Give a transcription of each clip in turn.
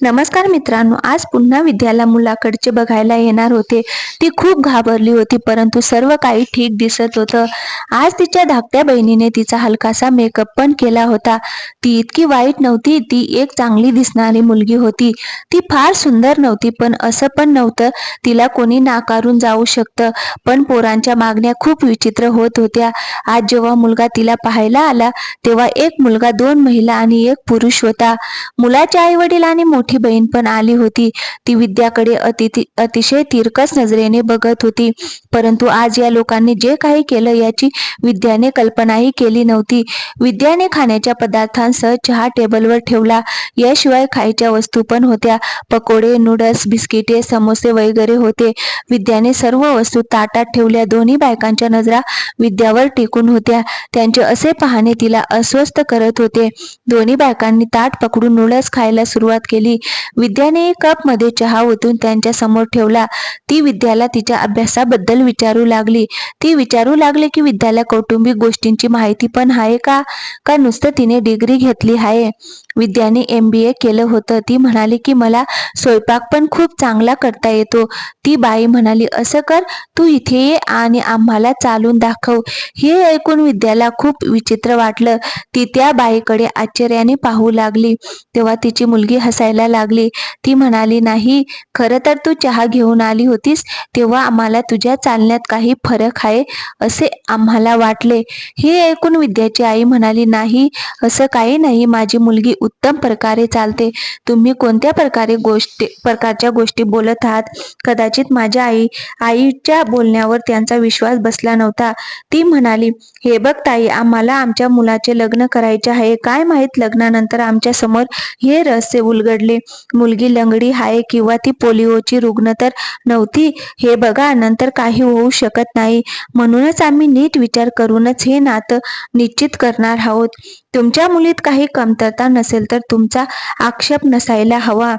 नमस्कार मित्रांनो आज पुन्हा विद्याला मुलाकडचे बघायला येणार होते. ती खूप घाबरली होती परंतु सर्व काही ठीक दिसत होतं. आज तिच्या धाकट्या बहिणीने तिचा हलकासा मेकअप पण केला होता. ती इतकी वाईट नव्हती ती एक चांगली दिसणारी मुलगी होती. ती फार सुंदर नव्हती पण असं पण नव्हतं तिला कोणी नाकारून जाऊ शकतं. पण पोरांच्या मागण्या खूप विचित्र होत होत्या. आज जेव्हा मुलगा तिला पाहायला आला तेव्हा एक मुलगा दोन महिला आणि एक पुरुष होता. मुलाच्या आई वडील आणि मोठी बहीण पण आली होती. ती विद्याकडे अतिथी अतिशय तिरकस नजरेने बघत होती. परंतु आज या लोकांनी जे काही केलं याची विद्याने कल्पनाही केली नव्हती. विद्याने खाण्याच्या पदार्थांसह चहा टेबलवर ठेवला. याशिवाय खायच्या वस्तू पण होत्या. पकोडे नूडल्स बिस्किटे समोसे वगैरे होते. विद्याने सर्व वस्तू ताटात ठेवल्या. दोन्ही बायकांच्या नजरा विद्यावर टिकून होत्या. त्यांचे असे पाहणे तिला अस्वस्थ करत होते. दोन्ही बायकांनी ताट पकडून नूडल्स खायला सुरुवात केली. विद्याने कपमध्ये चहा ओतून त्यांच्यासमोर ठेवला. ती विद्याला तिच्या अभ्यासाबद्दल विचारू लागली. ती विचारू लागली की विद्याला कौटुंबिक गोष्टींची माहिती पण आहे का? का नुसतं तिने डिग्री घेतली आहे? विद्याने एम बी ए केलं होतं. ती म्हणाली की मला स्वयंपाक पण खूप चांगला करता येतो. ती बाई म्हणाली असं कर तू इथे ये आणि आम्हाला चालून दाखव. हे ऐकून विद्याला खूप विचित्र वाटलं. ती त्या बाईकडे आश्चर्याने पाहू लागली. तेव्हा तिची मुलगी हसायला लागली. ती म्हणाली नाही खरं तर तू चहा घेऊन आली होतीस. तेव्हा आम्हाला तुझ्या चालण्यात काही फरक आहे असे आम्हाला वाटले. हे ऐकून विद्याची आई म्हणाली नाही असं काही नाही. माझी मुलगी उत्तम प्रकारे चालते. तुम्ही कोणत्या प्रकारे गोष्टी प्रकारच्या गोष्टी बोलत आहात? कदाचित माझ्या आई आईच्या बोलण्यावर त्यांचा विश्वास बसला नव्हता. ती म्हणाली हे बघ ताई आम्हाला आमच्या मुलाचे लग्न करायचे आहे. काय माहीत लग्नानंतर आमच्यासमोर हे रहस्य उलगडले. मुलगी लंगडी आहे किंवा ती पोलिओची रुग्ण तर नव्हती. हे बघा नंतर काही होऊ शकत नाही. म्हणूनच आम्ही नीट विचार करूनच हे नातं निश्चित करणार आहोत. तुमच्या मुलीत काही कमतरता नसेल तर तुमचा आक्षेप नसायला हवा.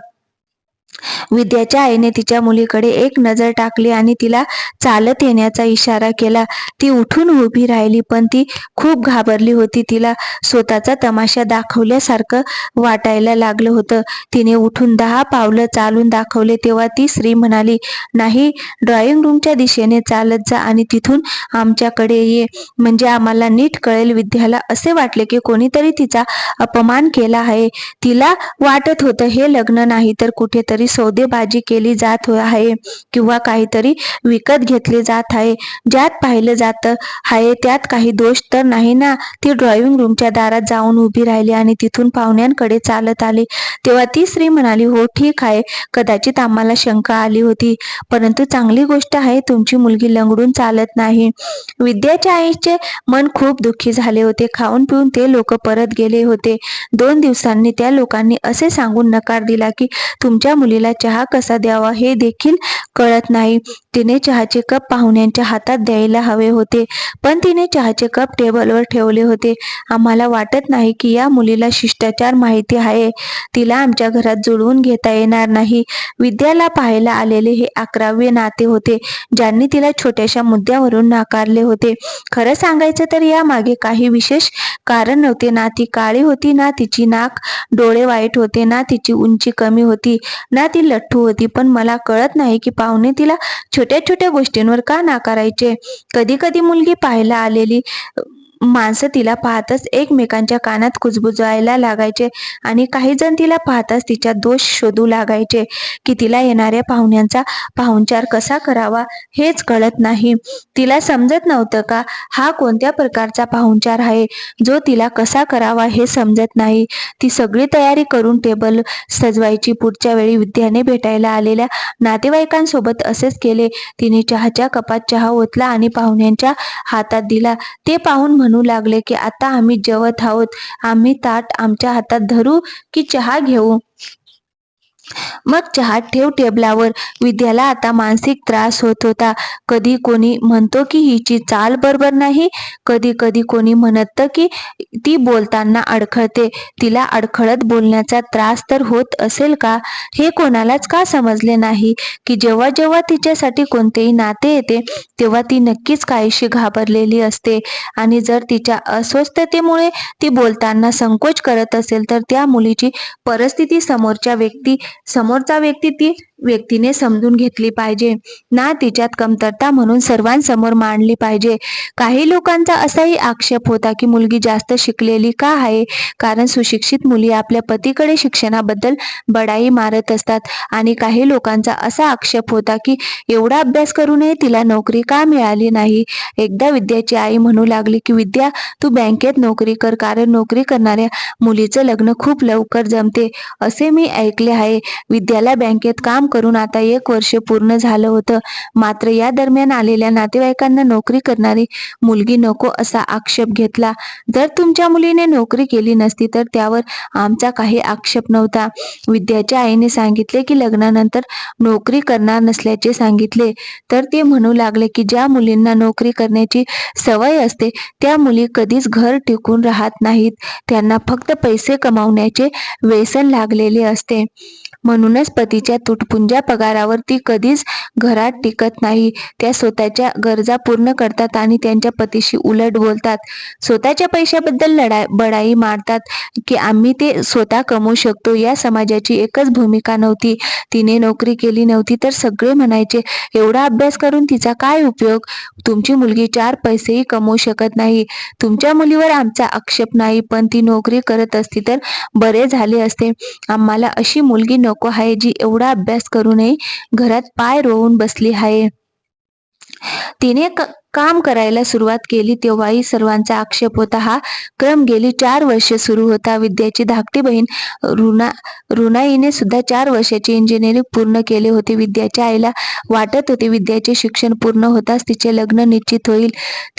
विद्याच्या आईने तिच्या मुलीकडे एक नजर टाकली आणि तिला चालत येण्याचा इशारा केला. ती उठून उभी राहिली पण ती खूप घाबरली होती. तिला स्वतःचा तमाशा दाखवल्यासारखं वाटायला लागलं होतं. तिने उठून दहा पावलं चालून दाखवले तेव्हा ती स्त्री म्हणाली नाही ड्रॉइंग रूमच्या दिशेने चालत जा आणि तिथून आमच्याकडे ये. म्हणजे आम्हाला नीट कळेल विद्याला असे वाटले की कोणीतरी तिचा अपमान केला आहे. तिला वाटत होतं हे लग्न नाही तर कुठेतरी सौदेबाजी केली जात आहे किंवा काहीतरी विकत घेतले जात आहे. ज्यात पाहिलं जात आहे त्यात काही दोष तर नाही ना? ती ड्रॉइंग रूमच्या दारात जाऊन उभी राहिली आणि तिथून पाहुण्यांकडे चालत आली. तेव्हा ती स्त्री म्हणाली हो ठीक आहे. कदाचित आम्हाला शंका आली होती. परंतु चांगली गोष्ट आहे तुमची मुलगी लंगडून चालत नाही. विद्याच्या आईचे मन खूप दुःखी झाले होते. खाऊन पिऊन ते लोक परत गेले होते. दोन दिवसांनी त्या लोकांनी असे सांगून नकार दिला की तुमच्या मुली मुलीला चहा कसा द्यावा हे देखील कळत नाही. तिने चहाचे कप पाहुण्यांच्या हातात द्यायला हवे होते पण तिने चहाचे कप टेबलवर ठेवले होते. आम्हाला वाटत नाही की या मुलीला शिष्टाचार माहिती आहे. तिला आमच्या घरात जुळवून घेता येणार नाही. विद्याला पाहायला आलेले हे अकरावे नाते होते ज्यांनी तिला छोट्याशा मुद्द्यावरून नाकारले होते. खरं सांगायचं तर यामागे काही विशेष कारण नव्हते. ना ती काळी होती ना तिची नाक डोळे वाईट होते ना तिची उंची कमी होती ना ती लठ्ठू होती पण मला कळत नाही की पाहुणे तिला छोट्या छोट्या गोष्टींवर का नाकारायचे. कधी कधी मुलगी पाहायला आलेली माणसं तिला पाहतच एकमेकांच्या कानात कुजबुजायला लागायचे आणि काही जण तिला पाहताच तिच्या दोष शोधू लागायचे की तिला येणाऱ्या पाहुण्यांचा पाहुणचार कसा करावा हेच कळत नाही. तिला समजत नव्हतं का हा कोणत्या प्रकारचा पाहुणचार आहे जो तिला कसा करावा हे समजत नाही. ती सगळी तयारी करून टेबल सजवायची. पुढच्या वेळी विद्याने भेटायला आलेल्या नातेवाईकांसोबत असेच केले. तिने चहाच्या कपात चहा ओतला आणि पाहुण्यांच्या हातात दिला. ते पाहून म्हणू लागले की आता आम्ही जेवत आहोत. आम्ही ताट आमच्या हातात धरू की चहा घेऊ? मग चहा ठेव टेबलावर. विद्याला आता मानसिक त्रास होत होता. कधी कोणी म्हणतो की हिची चाल बरोबर नाही. कधी कधी कोणी म्हणत की ती बोलताना अडखळते. तिला अडखळत बोलण्याचा त्रास तर होत असेल का? हे कोणालाच का समजले नाही? की जेव्हा जेव्हा तिच्यासाठी कोणतेही नाते येते तेव्हा ती नक्कीच काहीशी घाबरलेली असते. आणि जर तिच्या अस्वस्थतेमुळे ती बोलताना संकोच करत असेल तर त्या मुलीची परिस्थिती समोरच्या व्यक्ती समोरचा व्यक्ती ती व्यक्तीने समजून घेतली पाहिजे. ना तिच्यात कमतरता म्हणून सर्वांसमोर मांडली पाहिजे. काही लोकांचा असाही आक्षेप होता की मुलगी जास्त शिकलेली का आहे? कारण सुशिक्षित मुली आपल्या पतीकडे शिक्षणाबद्दल बडाई मारत असतात. आणि काही लोकांचा असा आक्षेप होता की एवढा अभ्यास करूनही तिला नोकरी का मिळाली नाही? एकदा विद्याची आई म्हणू लागली की विद्या तू बँकेत नोकरी कर कारण नोकरी करणाऱ्या मुलीचं लग्न खूप लवकर जमते. असे मी ऐकले आहे. विद्याला बँकेत काम करून आता एक वर्ष पूर्ण झालं होतं. मात्र या दरम्यान आलेल्या नातेवाईकांना नोकरी करणारी मुलगी नको असा आक्षेप घेतला. जर तुमच्या मुलीने नोकरी केली नसती तर त्यावर आमचा काही आक्षेप नव्हता. विद्याच्या आईने सांगितले की लग्नानंतर नोकरी करणार नसल्याचे सांगितले. तर ते म्हणू लागले की ज्या मुलींना नोकरी करण्याची सवय असते त्या मुली कधीच घर टिकून राहत नाहीत. त्यांना फक्त पैसे कमावण्याचे व्यसन लागलेले असते. म्हणूनच पतीच्या तुटपुंज्या पगारावर ती कधीच घरात टिकत नाही. त्या स्वतःच्या गरजा पूर्ण करतात आणि त्यांच्या पतीशी उलट बोलतात. स्वतःच्या पैशाबद्दल लढाई बढाई मारतात की आम्ही ते स्वतः कमवू शकतो. या समाजाची एकच भूमिका नव्हती. तिने नोकरी केली नव्हती तर सगळे म्हणायचे एवढा अभ्यास करून तिचा काय उपयोग? तुमची मुलगी चार पैसेही कमवू शकत नाही. तुमच्या मुलीवर आमचा आक्षेप नाही पण ती नोकरी करत असती तर बरे झाले असते. आम्हाला अशी मुलगी नको आहे जी एवढा अभ्यास करूनही घरात पाय रोवून बसली आहे. तिने काम करायला सुरुवात केली तेव्हाही सर्वांचा आक्षेप होता हा क्रम गेली चार वर्षे सुरू होता. विद्याची धाकटी बहीण रुना रुनाईने सुद्धा चार वर्षाची इंजिनिअरिंग पूर्ण केले होते. विद्याच्या आईला वाटत होते विद्याचे शिक्षण पूर्ण होताच तिचे लग्न निश्चित होईल.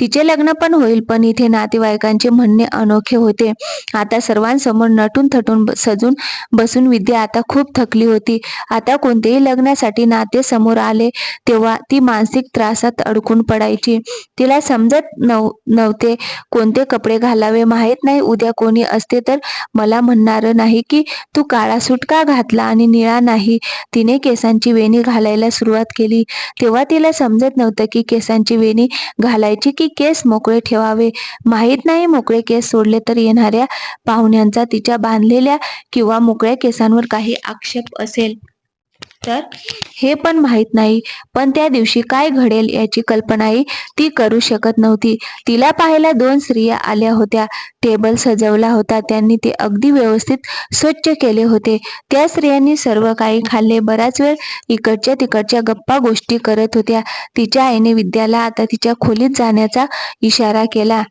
तिचे लग्न पण होईल पण इथे नातेवाईकांचे म्हणणे अनोखे होते. आता सर्वांसमोर नटून थटून सजून बसून विद्या आता खूप थकली होती. आता कोणतेही लग्नासाठी नाते समोर आले तेव्हा ती मानसिक त्रासात अडकून पडायची. तिला समजत नव नव्हते. कोणते कपडे घालावे माहीत नाही. उद्या कोणी असते तर मला म्हणणार नाही की तू काळा सूट का घातला आणि निळा नाही? तिने केसांची वेणी घालायला सुरुवात केली. तेव्हा तिला समजत नव्हतं की केसांची वेणी घालायची की केस मोकळे ठेवावे. माहीत नाही मोकळे केस सोडले तर येणाऱ्या पाहुण्यांचा तिच्या बांधलेल्या किंवा मोकळ्या केसांवर काही आक्षेप असेल. तर? हे पण माहीत नाही. पण त्या दिवशी काय घडेल याची कल्पनाही ती करू शकत नव्हती. तिला पाहायला दोन स्त्रिया आल्या होत्या. टेबल सजवला होता. त्यांनी ते अगदी व्यवस्थित स्वच्छ केले होते. त्या स्त्रियांनी सर्व काही खाल्ले. बराच वेळ इकडच्या तिकडच्या गप्पा गोष्टी करत होत्या. तिच्या आईने विद्याला आता तिच्या खोलीत जाण्याचा इशारा केला.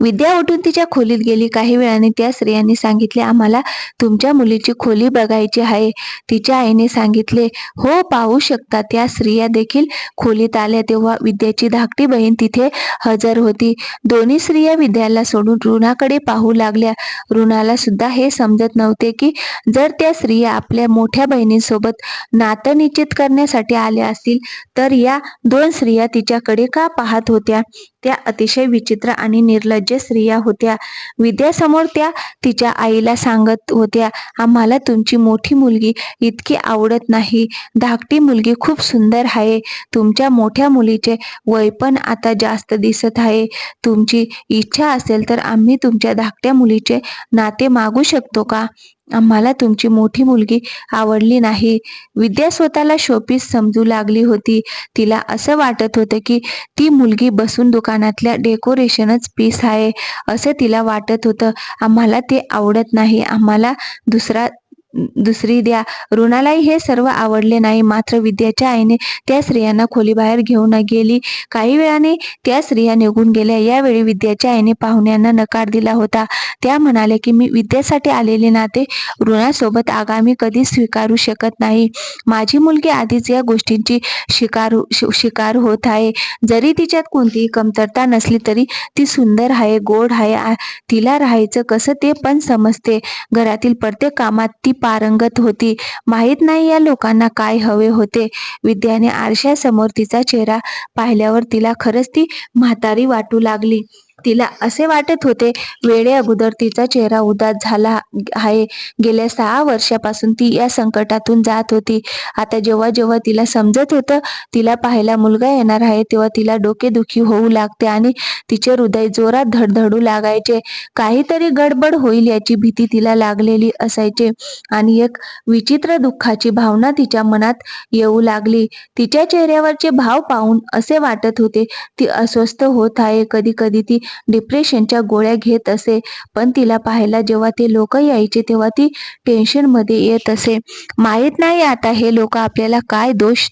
विद्या उठून तिच्या खोलीत गेली. काही वेळाने त्या स्त्रियांनी सांगितले आम्हाला तुमच्या मुलीची खोली बघायची आहे. तिच्या आईने सांगितले हो पाहू शकता त्या स्त्रिया देखील खोलीत आल्या तेव्हा विद्याची धाकटी बहीण तिथे हजर होती. दोन्ही स्त्रिया विद्याला सोडून ऋणाकडे पाहू लागल्या. ऋणाला सुद्धा हे समजत नव्हते की जर त्या स्त्रिया आपल्या मोठ्या बहिणीसोबत नातं निश्चित करण्यासाठी आल्या असतील तर या दोन स्त्रिया तिच्याकडे का पाहत होत्या? त्या अतिशय विचित्र आणि निर्लज्ज स्त्रिया होत्या. विद्यासमोर त्या तिच्या आईला सांगत होत्या आम्हाला तुमची मोठी मुलगी इतकी आवडत नाही. धाकटी मुलगी खूप सुंदर आहे. तुमच्या मोठ्या मुलीचे वय पण आता जास्त दिसत आहे. तुमची इच्छा असेल तर आम्ही तुमच्या धाकट्या मुलीचे नाते मागू शकतो का? आम्हाला तुमची मोठी मुलगी आवडली नाही. विद्या स्वतःला शोपीस समजू लागली होती. तिला असं वाटत होतं की ती मुलगी बसून दुकानातल्या डेकोरेशनच पीस आहे. असं तिला वाटत होतं. आम्हाला ते आवडत नाही. आम्हाला दुसरा दुसरी द्या. ऋणालाही हे सर्व आवडले नाही. मात्र विद्याच्या आईने त्या स्त्रियांना खोलीबाहेर घेऊन गेली. काही वेळाने त्या स्त्रिया निघून गेल्या. यावेळी विद्याच्या आईने पाहुण्यांना नकार दिला होता. त्या म्हणाल्या की मी विद्येसाठी आलेले नाते ऋणासोबत आगामी कधीच स्वीकारू शकत नाही. माझी मुलगी आधीच या गोष्टींची शिकार शिकार होत आहे. जरी तिच्यात कोणतीही कमतरता नसली तरी ती सुंदर आहे गोड आहे. तिला राहायचं कसं ते पण समजते. घरातील प्रत्येक कामात ती पारंगत होती. माहीत नाही या लोकांना काय हवे होते. विद्याने आरशासमोर तिचा चेहरा पाहिल्यावर तिला खरंच ती म्हातारी वाटू लागली. तिला असे वाटत होते वेळे अगोदर तिचा चेहरा उदास झाला आहे. गेल्या सहा वर्षापासून ती या संकटातून जात होती. आता जेव्हा जेव्हा तिला समजत होतं तिला पाहायला मुलगा येणार आहे तेव्हा तिला डोकेदुखी होऊ लागते आणि तिचे हृदय जोरात धडधडू लागायचे. काहीतरी गडबड होईल याची भीती तिला लागलेली असायचे आणि एक विचित्र दुःखाची भावना तिच्या मनात येऊ लागली. तिच्या चेहऱ्यावरचे भाव पाहून असे वाटत होते ती अस्वस्थ होत आहे कधी कधी ती डिप्रेशनच्या गोळ्या घेत असे. पण तिला पाहायला जेव्हा ते लोक यायचे तेव्हा ती टेन्शनमध्ये येत असे. माहीत नाही आता हे लोक आपल्याला काय दोष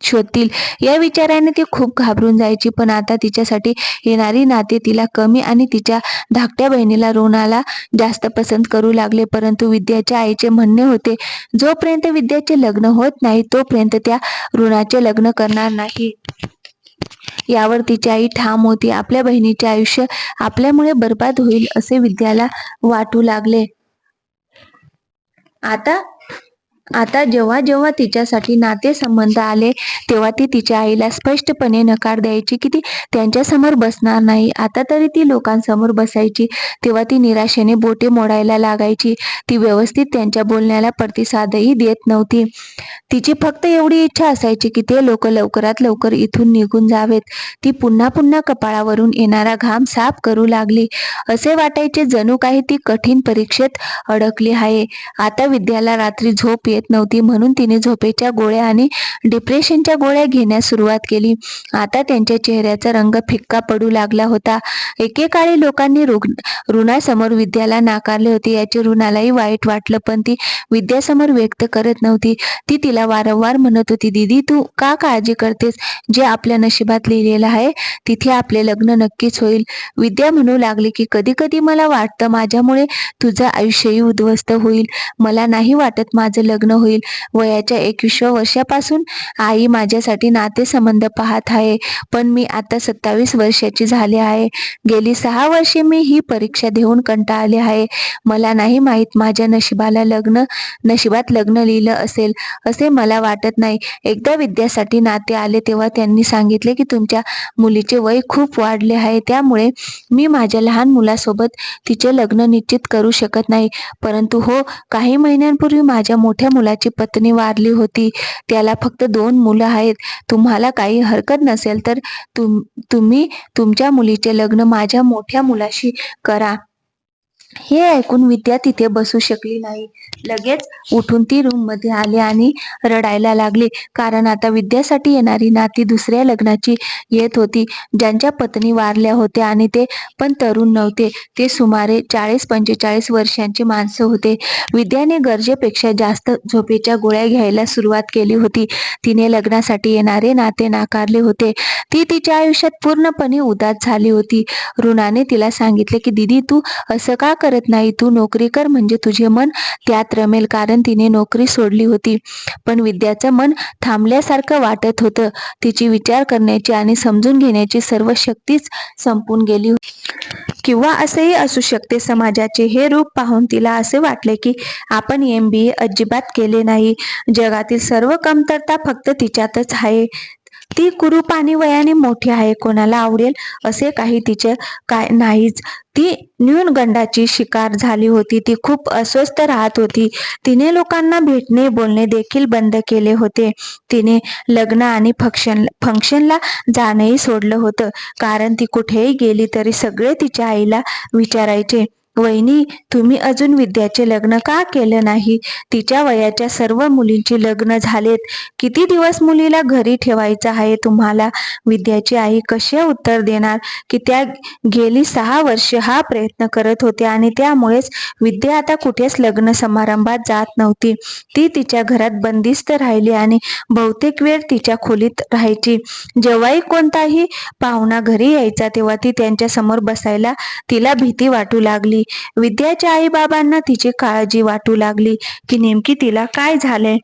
शोधतील. या विचाराने ती खूप घाबरून जायची. पण आता तिच्यासाठी येणारी नाते तिला कमी आणि तिच्या धाकट्या बहिणीला रोनाला जास्त पसंत करू लागले. परंतु विद्याच्या आईचे म्हणणे होते जोपर्यंत विद्याचे लग्न होत नाही तोपर्यंत त्या ऋणाचे लग्न करणार नाही. यावर तिची आई ठाम होती. आपल्या बहिणीचे आयुष्य आपल्यामुळे बर्बाद होईल असे विद्याला वाटू लागले. आता आता जेव्हा जेव्हा तिच्यासाठी नातेसंबंध आले तेव्हा ती तिच्या आईला स्पष्टपणे नकार द्यायची की ती त्यांच्यासमोर बसणार नाही. आता तरी ती लोकांसमोर बसायची. तेव्हा ती निराशेने बोटे मोडायला लागायची. ती व्यवस्थित त्यांच्या बोलण्याला प्रतिसादही देत नव्हती. तिची फक्त एवढी इच्छा असायची की ते लोक लवकरात लवकर इथून निघून जावेत. ती पुन्हा पुन्हा कपाळावरून येणारा घाम साफ करू लागली. असे वाटायचे जणू काही ती कठीण परीक्षेत अडकली आहे. आता विद्याला रात्री झोप येत नव्हती. म्हणून तिने झोपेच्या गोळ्या आणि डिप्रेशनच्या गोळ्या घेण्यास सुरुवात केली. आता त्यांच्या चेहऱ्याचा रंग फिक्का पडू लागला होता. एकेकाळी लोकांनी ऋणासमोर विद्याला नाकारले होते. याचे ऋणालाही वाईट वाटलं पण ती विद्यासमोर व्यक्त करत नव्हती. ती तिला वारंवार म्हणत होती दीदी तू का काळजी करतेस? जे आपल्या नशिबात लिहिलेलं आहे तिथे आपले लग्न नक्कीच होईल. विद्या म्हणू लागली की कधी कधी मला वाटतं माझ्यामुळे तुझं आयुष्यही उद्ध्वस्त होईल. मला नाही वाटत माझं लग्न होईल. वयाच्या एकविसव्या वर्षापासून आई माझ्यासाठी नातेसंबंध पाहत आहे. पण मी आता सत्तावीस वर्षाची झाली आहे. गेली सहा वर्षे मी ही परीक्षा देऊन कंटाळले आहे. मला नाही माहीत माझ्या नशिबाला लग्न नशिबात लग्न लिहिलं असेल असे मला वाटत नाही. एकदा विद्यासाठी नाते आले तेव्हा त्यांनी सांगितले की तुमच्या मुलीचे वय खूप वाढले आहे. त्यामुळे मी माझ्या लहान मुलासोबत तिचे लग्न निश्चित करू शकत नाही. परंतु हो काही महिन्यांपूर्वी माझ्या मोठ्या मुलाची पत्नी वारली होती. त्याला फक्त दोन मुलं आहेत. तुम्हाला काही हरकत नसेल तर तुम तुम्ही तुमच्या मुलीचे लग्न माझ्या मोठ्या मुलाशी करा. हे ऐकून विद्या तिथे बसू शकली नाही. लगेच उठून ती रूममध्ये आली आणि रडायला लागली. कारण आता विद्यासाठी येणारी नाती दुसऱ्या लग्नाची येत होती. ज्यांच्या पत्नी वारल्या होत्या आणि ते पण तरुण नव्हते. ते सुमारे चाळीस पंचेचाळीस वर्षांची माणसं होते. विद्याने गरजेपेक्षा जास्त झोपेच्या गोळ्या घ्यायला सुरुवात केली होती. तिने लग्नासाठी येणारे नाते नाकारले होते. ती तिच्या आयुष्यात पूर्णपणे उदास झाली होती. ऋणाने तिला सांगितले की दिदी तू असं का करत नाही. तू नोकरी कर म्हणजे तुझे मन त्यात रमेल कारण तिने नोकरी सोडली होती. पण विद्याचं मन थांबल्यासारखं वाटत होतं. तिची विचार करण्याची आणि समजून घेण्याची सर्व शक्तीच संपून गेली किंवा असेही असू शकते समाजाचे हे रूप पाहून तिला असे वाटले की आपण एम बी ए अजिबात केले नाही. जगातील सर्व कमतरता फक्त तिच्यातच आहे. ती कुरूप वयाने मोठी आहे कोणाला आवडेल असे काही तिचे काय नाहीच. ती न्यूनगंडाची शिकार झाली होती ती खूप अस्वस्थ राहत होती. तिने लोकांना भेटणे बोलणे देखील बंद केले होते. तिने लग्न आणि फंक्शन फंक्शनला जाणंही सोडलं होतं कारण ती कुठेही गेली तरी सगळे तिच्या आईला विचारायचे. वहिनी तुम्ही अजून विद्याचे लग्न का केलं नाही? तिच्या वयाच्या सर्व मुलींची लग्न झालेत. किती दिवस मुलीला घरी ठेवायचं आहे तुम्हाला? विद्याची आई कसे उत्तर देणार? की त्या गेली सहा वर्ष हा प्रयत्न करत होते आणि त्यामुळेच विद्या आता कुठेच लग्न समारंभात जात नव्हती. ती तिच्या घरात बंदिस्त राहिली आणि बहुतेक वेळ तिच्या खोलीत राहायची. जेव्हाही कोणताही पाहुणा घरी यायचा तेव्हा ती त्यांच्यासमोर बसायला तिला भीती वाटू लागली. विद्याच्या आई बाबांना तिची काळजी वाटू लागली की नेमकी तिला काय झाले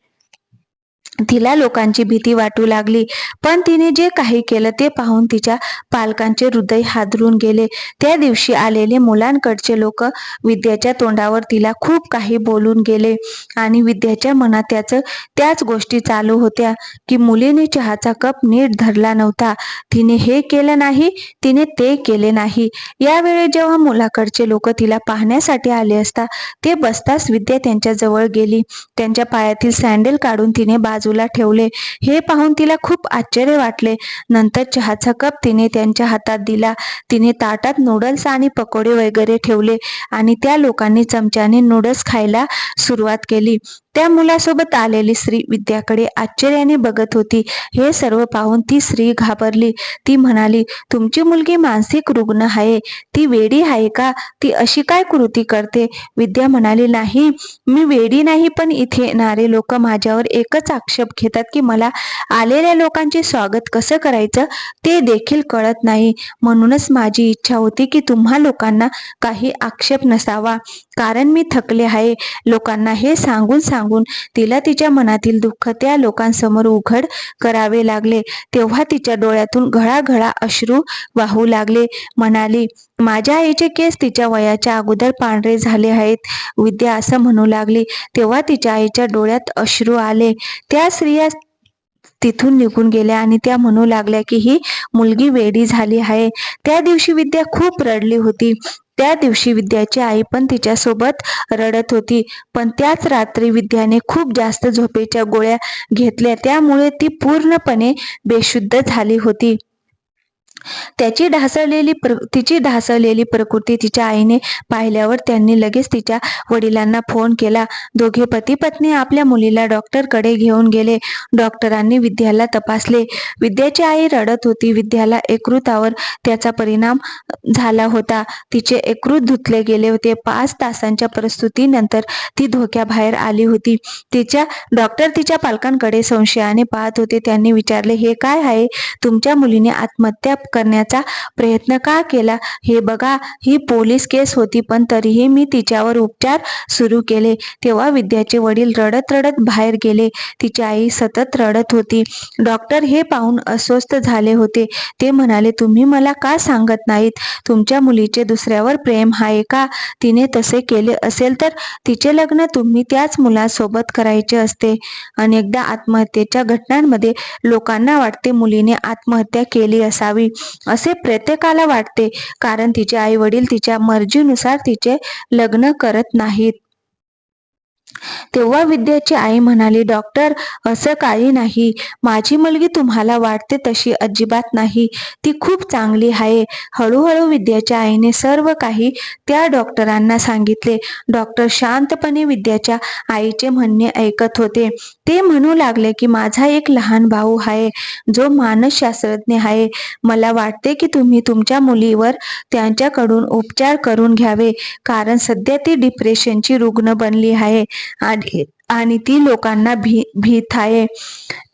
तिला लोकांची भीती वाटू लागली. पण तिने जे काही केलं ते पाहून तिच्या पालकांचे हृदय हादरून गेले. त्या दिवशी आलेले मुलांकडचे लोक विद्याच्या तोंडावर तिला खूप काही बोलून गेले आणि विद्याच्या मनात त्याच त्याच गोष्टी चालू होत्या की मुलीने चहाचा कप नीट धरला नव्हता. तिने हे केलं नाही तिने ते केले नाही. यावेळी जेव्हा मुलाकडचे लोक तिला पाहण्यासाठी आले असता ते बसताच विद्या त्यांच्या जवळ गेली. त्यांच्या पायातील सँडल काढून तिने बाजूला ठेवले. हे पाहून तिला खूप आश्चर्य वाटले. नंतर चहाचा कप तिने त्यांच्या हातात दिला. तिने ताटात नूडल्स आणि पकोडे वगैरे ठेवले आणि त्या लोकांनी चमच्याने नूडल्स खायला सुरुवात केली. त्या मुलासोबत आलेली स्त्री विद्याकडे आश्चर्याने बघत होती. हे सर्व पाहून ती स्त्री घाबरली. ती म्हणाली तुमची मुलगी मानसिक रुग्ण आहे. ती वेडी आहे का? ती अशी काय कृती करते? विद्या म्हणाली नाही. मी वेडी नाही पण इथे येणारे लोक माझ्यावर एकच आक्षेप घेतात की मला आलेल्या लोकांचे स्वागत कसं करायचं ते देखील कळत नाही. म्हणूनच माझी इच्छा होती की तुम्हा लोकांना काही आक्षेप नसावा. कारण मी थकले आहे. लोकांना हे सांगून सांगून तिला तिच्या मनातील दुःख त्या लोकांसमोर उघड करावे लागले. तेव्हा तिच्या डोळ्यातून घळाघळा अश्रू वाहू लागले. म्हणाली माझ्या आईचे केस तिच्या वयाच्या अगोदर पांढरे झाले आहेत. विद्या असं म्हणू लागली. तेव्हा तिच्या आईच्या डोळ्यात अश्रू आले. त्या स्त्रिया तिथून निघून गेल्या आणि त्या म्हणू लागल्या की ही मुलगी वेडी झाली आहे. त्या दिवशी विद्या खूप रडली होती. त्या दिवशी विद्याची आई पण तिच्यासोबत रडत होती. पण त्याच रात्री विद्याने खूप जास्त झोपेच्या गोळ्या घेतल्या. त्यामुळे ती पूर्णपणे बेशुद्ध झाली होती. त्याची ढासळलेली प्र तिची ढासळलेली प्रकृती तिच्या आईने पाहिल्यावर त्यांनी लगेच तिच्या वडिलांना फोन केला. दोघे पती पत्नी आपल्या मुलीला डॉक्टरकडे घेऊन गेले. डॉक्टरांनी विद्याला तपासले. विद्याची आई रडत होती. विद्याला एकृतावर त्याचा परिणाम झाला होता. तिचे एकृत धुतले गेले होते. पाच तासांच्या प्रस्तुतीनंतर ती धोक्याबाहेर आली होती. तिच्या डॉक्टर तिच्या पालकांकडे संशयाने पाहत होते. त्यांनी विचारले हे काय आहे? तुमच्या मुलीने आत्महत्या करण्याचा प्रयत्न का केला? हे बघा ही पोलीस केस होती पण तरीही मी तिच्यावर उपचार सुरू केले. तेव्हा विद्याचे वडील रडत रडत बाहेर गेले. तिची आई सतत रडत होती. डॉक्टर हे पाहून अस्वस्थ झाले होते. ते म्हणाले तुम्ही मला का सांगत नाहीत? तुमच्या मुलीचे दुसऱ्यावर प्रेम आहे का? तिने तसे केले असेल तर तिचे लग्न तुम्ही त्याच मुलासोबत करायचे असते. अनेकदा आत्महत्येच्या घटनांमध्ये लोकांना वाटते मुलीने आत्महत्या केली असावी. असे प्रत्येकाला वाटते कारण तिचे आई वडील तिच्या मर्जीनुसार तिचे लग्न करत नाहीत. तेव्हा विद्याची आई म्हणाली डॉक्टर असं काही नाही. माझी मुलगी तुम्हाला वाटते तशी अजिबात नाही. ती खूप चांगली आहे. हळूहळू विद्याच्या आईने सर्व काही त्या डॉक्टरांना सांगितले. डॉक्टर शांतपणे विद्याच्या आईचे म्हणणे ऐकत होते. ते म्हणू लागले की माझा एक लहान भाऊ आहे जो मानसशास्त्रज्ञ आहे मला वाटते की तुम्ही तुमच्या मुलीवर त्यांच्याकडून उपचार करून घ्यावे कारण सध्या ती डिप्रेशनची रुग्ण बनली आहे आणि आणि ती लोकांना भी भीत आहे.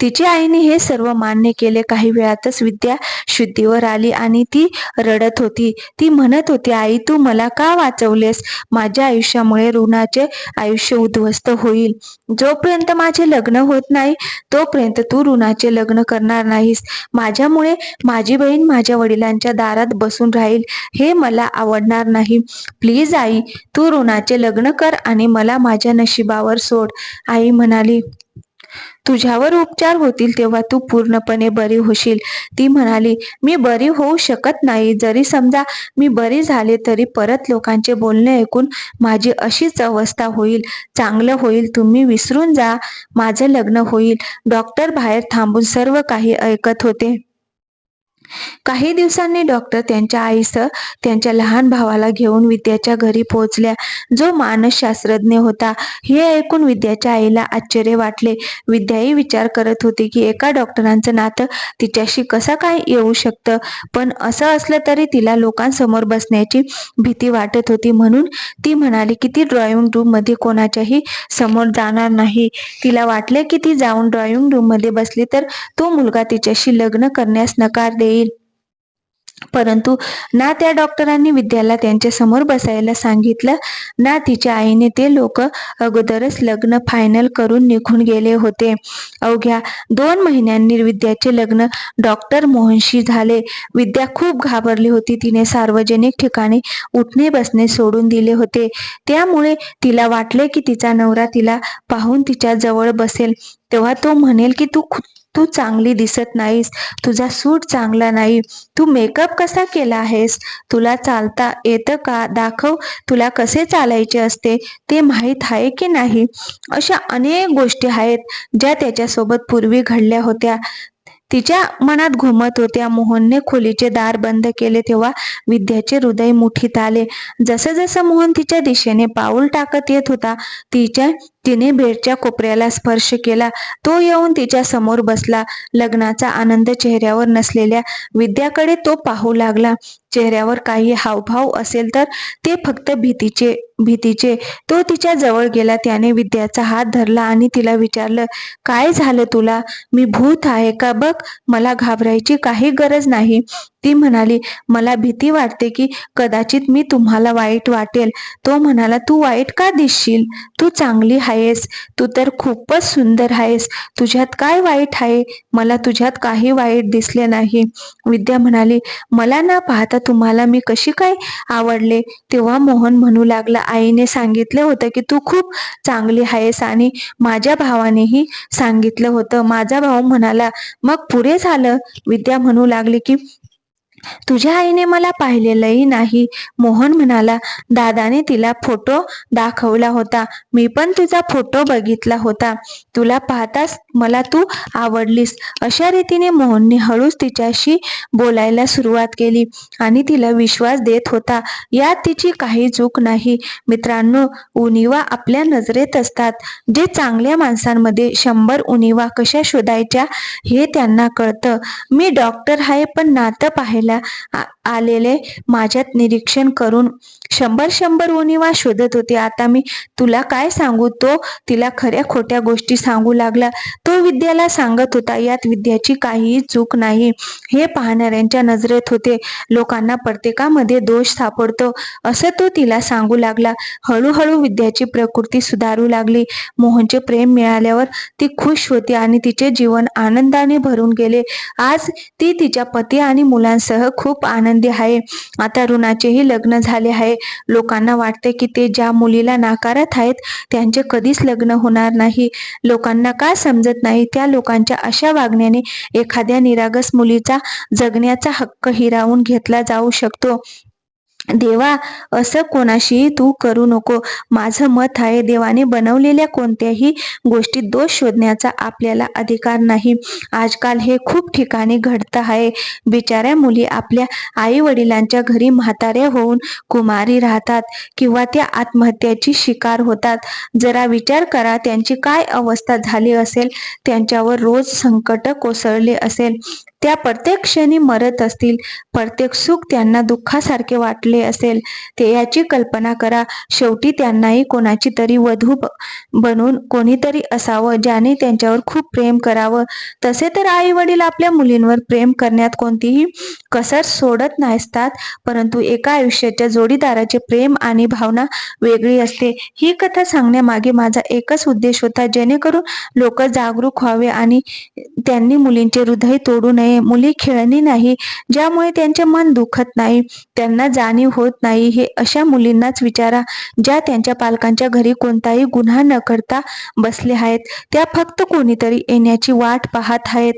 तिच्या आईने हे सर्व मान्य केले. काही वेळातच विद्या शुद्धीवर आली आणि ती रडत होती. ती म्हणत होती आई तू मला का वाचवलेस? माझ्या आयुष्यामुळे ऋणाचे आयुष्य उद्ध्वस्त होईल. जोपर्यंत माझे लग्न होत नाही तोपर्यंत तू ऋणाचे लग्न करणार नाहीस. माझ्यामुळे माझी बहीण माझ्या वडिलांच्या दारात बसून राहील. हे मला आवडणार नाही. प्लीज आई तू ऋणाचे लग्न कर आणि मला माझ्या नशिबावर सोड. आई म्हणाली तुझ्यावर उपचार होतील तेव्हा तू पूर्णपणे बरी होशील. ती म्हणाली मी बरी होऊ शकत नाही. जरी समजा मी बरी झाले तरी परत लोकांचे बोलणे ऐकून माझी अशीच अवस्था होईल. चांगलं होईल. तुम्ही विसरून जा. माझं लग्न होईल. डॉक्टर बाहेर थांबून सर्व काही ऐकत होते. काही दिवसांनी डॉक्टर त्यांच्या आईसह त्यांच्या लहान भावाला घेऊन विद्याच्या घरी पोहोचल्या. जो मानसशास्त्रज्ञ होता हे ऐकून विद्याच्या आईला आश्चर्य वाटले. विद्याही विचार करत होती की एका डॉक्टरांचं नातं तिच्याशी कसं काय येऊ शकतं? पण असं असलं तरी तिला लोकांसमोर बसण्याची भीती वाटत होती. म्हणून ती म्हणाली की ती ड्रॉइंग रूममध्ये कोणाच्याही समोर जाणार नाही. तिला वाटले की ती जाऊन ड्रॉइंग रूममध्ये बसली तर तो मुलगा तिच्याशी लग्न करण्यास नकार देईल. परंतु ना त्या डॉक्टरांनी विद्याला त्यांच्यासमोर बसायला सांगितलं ना तिच्या आईने ते लोक अगोदरच लग्न फायनल करून निघून गेले होते. अवघ्या दोन महिन्यांनी विद्याचे लग्न डॉक्टर मोहनशी झाले. विद्या खूप घाबरली होती. तिने सार्वजनिक ठिकाणी उठणे बसणे सोडून दिले होते. त्यामुळे तिला वाटले की तिचा नवरा तिला पाहून तिच्या जवळ बसेल. तेव्हा तो म्हणेल की तू तू चांगली दिसत नाहीस तुझा सूट चांगला नाही तू मेकअप कसा केला आहेस? तुला चालता येतं का? दाखव तुला कसे चालायचे असते? ते माहीत आहे की नाही? अशा अनेक गोष्टी आहेत ज्या त्याच्यासोबत पूर्वी घडल्या होत्या. तिच्या मनात घुमत होत्या. मोहनने खोलीचे दार बंद केले तेव्हा विद्याचे हृदय मुठीत आले. जसं जसं मोहन तिच्या दिशेने पाऊल टाकत येत होता तिच्या तिने बेडच्या कोपऱ्याला स्पर्श केला. तो येऊन तिच्या समोर बसला. लग्नाचा आनंद चेहऱ्यावर नसलेल्या विद्याकडे तो पाहू लागला. चेहऱ्यावर काही हावभाव असेल तर ते फक्त भीतीचे भीतीचे. तो तिच्या जवळ गेला. त्याने विद्याचा हात धरला आणि तिला विचारलं काय झालं तुला? मी भूत आहे का? बघ मला घाबरायची काही गरज नाही. ती म्हणाली मला भीती वाटते की कदाचित मी तुम्हाला वाईट वाटेल. तो म्हणाला तू वाईट का दिसशील? तू चांगली आहेस. तू तर खूपच सुंदर आहेस. तुझ्यात काय वाईट आहे? मला तुझ्यात काही वाईट दिसले नाही. विद्या म्हणाली मला ना पाहता तुम्हाला मी कशी काय आवडले? तेव्हा मोहन म्हणू लागला आईने सांगितलं होतं की तू खूप चांगली आहेस आणि माझ्या भावानेही सांगितलं होतं. माझा भाऊ म्हणाला मग पुरे झालं? विद्या म्हणू लागली की तुझ्या आईने मला पाहिलेलंही नाही. मोहन म्हणाला दादाने तिला फोटो दाखवला होता. मी पण तुझा फोटो बघितला होता. तुला पाहताच मला तू आवडलीस. अशा रीतीने मोहनने हळूच तिच्याशी बोलायला सुरुवात केली आणि तिला विश्वास देत होता. यात तिची काही चूक नाही. मित्रांनो उणिवा आपल्या नजरेत असतात. जे चांगल्या माणसांमध्ये शंभर उणिवा कशा शोधायच्या हे त्यांना कळतं. मी डॉक्टर आहे पण नातं पाहायला आलेले माझ्यात निरीक्षण करून शंभर शंभर उणिवा शोधत होते. आता मी तुला काय सांगू? तो तिला खऱ्या खोट्या गोष्टी सांगू लागला. तो विद्याला सांगत होता यात विद्याची काहीही चूक नाही. हे पाहणाऱ्यांच्या नजरेत होते. लोकांना प्रत्येकामध्ये दोष सापडतो. असं तो तिला सांगू लागला. हळूहळू विद्याची प्रकृती सुधारू लागली. मोहनचे प्रेम मिळाल्यावर ती खुश होती आणि तिचे जीवन आनंदाने भरून गेले. आज ती तिच्या पती आणि मुलांसह खूप आनंदी आहे. आता रुणाचेही लग्न झाले आहे. लोकांना वाटते की ते ज्या मुलीला नाकारत आहेत त्यांचे कधीच लग्न होणार नाही. लोकांना का समजत नाही? त्या लोकांच्या अशा वागण्याने एखाद्या निरागस मुलीचा जगण्याचा हक्क हिरावून घेतला जाऊ शकतो. देवा असं कोणाशीही तू करू नको. माझं मत आहे देवाने बनवलेल्या कोणत्याही गोष्टीत दोष शोधण्याचा आपल्याला अधिकार नाही. आजकाल हे खूप ठिकाणी घडत आहे. बिचाऱ्या मुली आपल्या आई वडिलांच्या घरी म्हाताऱ्या होऊन कुमारी राहतात किंवा त्या आत्महत्याची शिकार होतात. जरा विचार करा त्यांची काय अवस्था झाली असेल? त्यांच्यावर रोज संकट कोसळले असेल. त्या प्रत्येक क्षणी मरत असतील. प्रत्येक सुख त्यांना दुःखासारखे वाटले असेल. ते याची कल्पना करा. शेवटी त्यांनाही कोणाची तरी वधू बनून कोणीतरी असावं ज्याने त्यांच्यावर खूप प्रेम करावं. तसे तर आई वडील आपल्या मुलींवर प्रेम करण्यात कोणतीही कसर सोडत नसतात परंतु एका आयुष्याच्या जोडीदाराचे प्रेम आणि भावना वेगळी असते. ही कथा सांगण्यामागे माझा एकच उद्देश होता जेणेकरून लोक जागरूक व्हावे आणि त्यांनी मुलींचे हृदय तोडू नये. मुली खेळणी नाही ज्यामुळे त्यांचे मन दुखत नाही त्यांना जाणीव होत नाही. हे अशा मुलींनाच विचारा ज्या त्यांच्या पालकांच्या घरी कोणताही गुन्हा न करता बसले आहेत त्या फक्त कोणीतरी येण्याची वाट पाहत आहेत.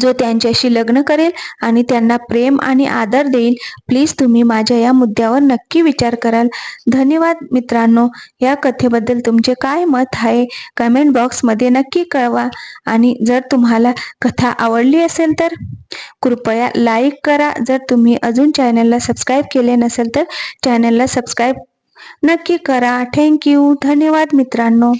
जो त्यांच्याशी लग्न करेल आणि त्यांना प्रेम आणि आदर देईल प्लीज तुम्ही माझ्या या मुद्द्यावर नक्की विचार कराल. धन्यवाद मित्रांनो. या कथेबद्दल तुमचे काय मत आहे? कमेंट बॉक्समध्ये नक्की कळवा. आणि जर तुम्हाला कथा आवडली असेल तर कृपया लाईक करा. जर तुम्ही अजून चॅनलला सबस्क्राईब केले नसेल तर चॅनलला सबस्क्राईब नक्की करा. थँक्यू धन्यवाद मित्रांनो.